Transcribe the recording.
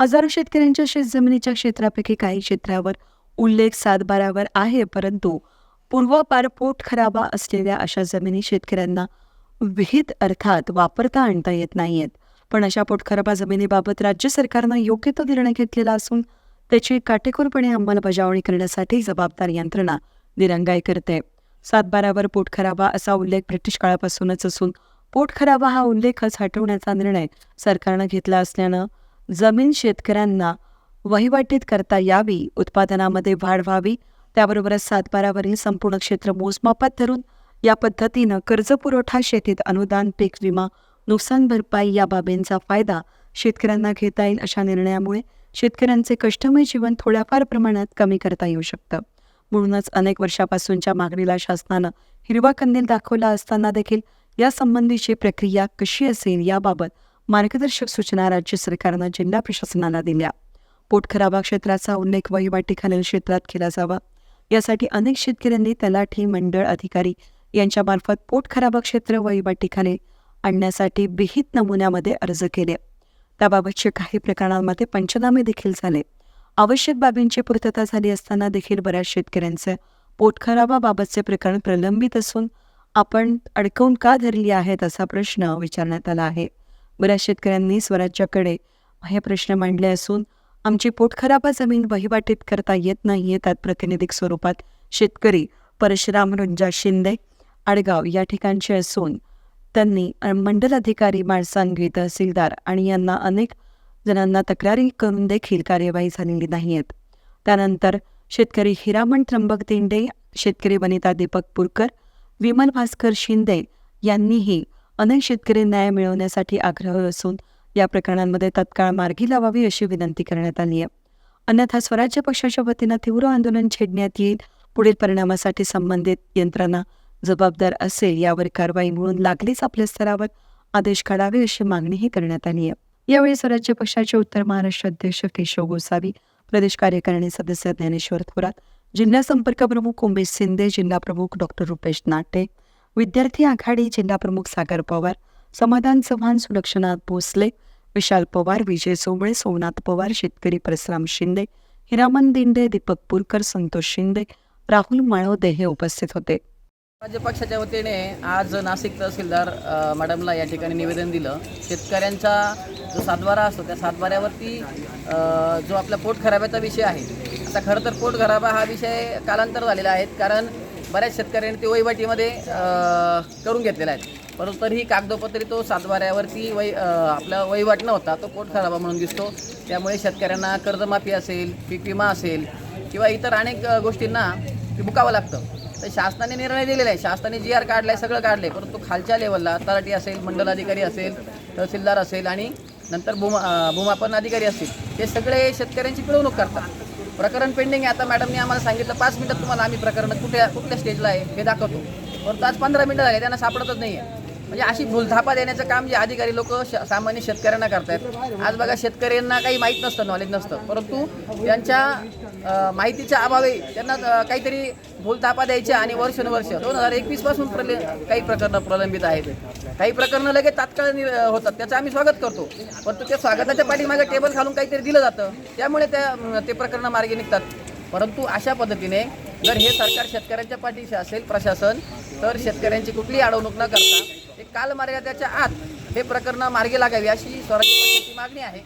हजारो शेतकऱ्यांच्या शेतजमिनीच्या क्षेत्रापैकी काही क्षेत्रावर उल्लेख सातबारावर आहे परंतु पूर्वापार पोट खराबा असलेल्या अशा जमिनी शेतकऱ्यांना विहित अर्थात वापरता आणता येत नाहीयेत. पण अशा पोटखराबा जमिनीबाबत राज्य सरकारनं योग्य तो निर्णय घेतलेला असून त्याची काटेकोरपणे अंमलबजावणी करण्यासाठी जबाबदार यंत्रणा दिरंगाई करते. सातबारावर पोटखराबा असा उल्लेख ब्रिटिश काळापासूनच असून पोटखराबा हा उल्लेखच हटवण्याचा निर्णय सरकारनं घेतला असल्यानं जमीन शेतकऱ्यांना वहिवाटीत करता यावी उत्पादनामध्ये वाढ व्हावी त्याबरोबरच सातबारावरील संपूर्ण क्षेत्र मोजमापात धरून या पद्धतीनं कर्जपुरवठा शेतीत अनुदान पीक विमा नुकसान भरपाई या बाबींचा फायदा शेतकऱ्यांना घेता येईल अशा निर्णयामुळे शेतकऱ्यांचे कष्टमय जीवन थोड्याफार प्रमाणात कमी करता येऊ शकतं. म्हणूनच अनेक वर्षापासूनच्या मागणीला शासनानं हिरवा कंदील दाखवला असताना देखील यासंबंधीची प्रक्रिया कशी असेल याबाबत मार्गदर्शक सूचना राज्य सरकारनं जिल्हा प्रशासनाला दिल्या. पोटखराबा क्षेत्राचा उल्लेख वहिवाटीखालील क्षेत्रात केला जावा. यासाठी अनेक शेतकऱ्यांनी तलाठी मंडळ अधिकारी यांच्यामार्फत पोटखराबा क्षेत्र वहिवाटीखाली आणण्यासाठी विहित नमुन्यामध्ये अर्ज केले. त्याबाबतचे काही प्रकरणांमध्ये पंचनामे देखील झाले. आवश्यक बाबींची पूर्तता झाली असताना देखील बऱ्याच शेतकऱ्यांचे पोटखराबाबाबतचे प्रकरण प्रलंबित असून आपण अडकवून का धरली आहेत असा प्रश्न विचारण्यात आला आहे. बऱ्याच शेतकऱ्यांनी स्वराज्याकडे हे प्रश्न मांडले असून आमची पोटखराबा जमीन वहिवाटीत करता येत नाहीये त्यात प्रातिनिधिक स्वरूपात शेतकरी परशुराम रुंजा शिंदे आडगाव या ठिकाणचे असून त्यांनी मंडल अधिकारी माळसांगी तहसीलदार आणि यांना अनेक जणांना तक्रारी करून देखील कार्यवाही झालेली नाही आहेत त्यानंतर शेतकरी हिरामण त्र्यंबक दिंडे शेतकरी वनिता दीपक पुरकर विमल भास्कर शिंदे यांनीही अनेक शेतकरी न्याय मिळवण्यासाठी आग्रह असून या प्रकरणांमध्ये तत्काळ मार्गी लावावी अशी विनंती करण्यात आली आहे. अन्यथा स्वराज्य पक्षाच्या वतीनं तीव्र आंदोलन छेडण्यात येईल पुढील परिणामासाठी संबंधित यंत्रणा जबाबदार असेल यावर कारवाई म्हणून लागलीच आपल्या स्तरावर आदेश काढावे अशी मागणीही करण्यात आली आहे. यावेळी स्वराज्य पक्षाचे उत्तर महाराष्ट्र अध्यक्ष केशव गोसावी प्रदेश कार्यकारिणी सदस्य ज्ञानेश्वर थोरात जिल्हा संपर्क प्रमुख उमेश शिंदे जिल्हा प्रमुख डॉक्टर रुपेश नाटे विद्यार्थी आघाडी जिल्हा प्रमुख सागर पवार समाधान चव्हाण सुलक्षणाथ भोसले विशाल पवार विजय सोमळे सोमनाथ पवार शेतकरी परसराम शिंदे हिरामन दिंडे दीपक पुरकर संतोष शिंदे राहुल माळोदे हे उपस्थित होते. राज्य पक्षाच्या वतीने आज नाशिक तहसीलदार मॅडमला या ठिकाणी निवेदन दिलं. शेतकऱ्यांचा जो सातबारा असतो त्या सातबाऱ्यावरती जो आपला पोटखराब्याचा विषय आहे. आता खरं तर पोटखराबा हा विषय कालांतर झालेला आहे कारण बऱ्याच शेतकऱ्यांनी ते वहिवाटीमध्ये करून घेतलेला आहे. परंतु तरीही कागदोपत्री तो सातबाऱ्यावरती वै आपला वहिवाट नव्हता तो पोट खराबा म्हणून दिसतो. त्यामुळे शेतकऱ्यांना कर्जमाफी असेल पीक विमा असेल किंवा इतर अनेक गोष्टींना ते मुकावं लागतं. तर शासनाने निर्णय दिलेला आहे. शासनाने जी आर काढलाय सगळं काढलं आहे परंतु खालच्या लेवलला तलाठी असेल मंडल अधिकारी असेल तहसीलदार असेल आणि नंतर भूमा भूमापन अधिकारी असतील हे सगळे शेतकऱ्यांची पिळवणूक करतात. प्रकरण पेंडिंग आहे. आता मॅडमने आम्हाला सांगितलं पाच मिनिटात तुम्हाला आम्ही प्रकरण कुठे कुठल्या स्टेजला आहे हे दाखवतो. परंतु आज पंधरा मिनिटं झाले त्यांना सापडतच नाही आहे म्हणजे अशी भूलथापा देण्याचं काम जे अधिकारी लोक सामान्य शेतकऱ्यांना करतायत. आज बघा शेतकऱ्यांना काही माहीत नसतं नॉलेज नसतं. परंतु त्यांच्या माहितीच्या अभावी त्यांना काहीतरी भूलथापा द्यायच्या आणि वर्षानुवर्ष दोन हजार एकवीसपासून प्रले काही प्रकरणं प्रलंबित आहेत. काही प्रकरणं लगेच तात्काळ होतात. त्याचं आम्ही स्वागत करतो. परंतु त्या स्वागताच्या पाठीमागे टेबल घालून काहीतरी दिलं जातं. त्यामुळे त्या ते प्रकरणं मार्गी निघतात. परंतु अशा पद्धतीने जर हे सरकार शेतकऱ्यांच्या पाठीशी असेल प्रशासन तर शेतकऱ्यांची कुठलीही अडवणूक न करता ते कालमर्यादेच्या आत हे प्रकरण मार्गी लागावी अशी स्वराज्य पक्षाची मागणी आहे.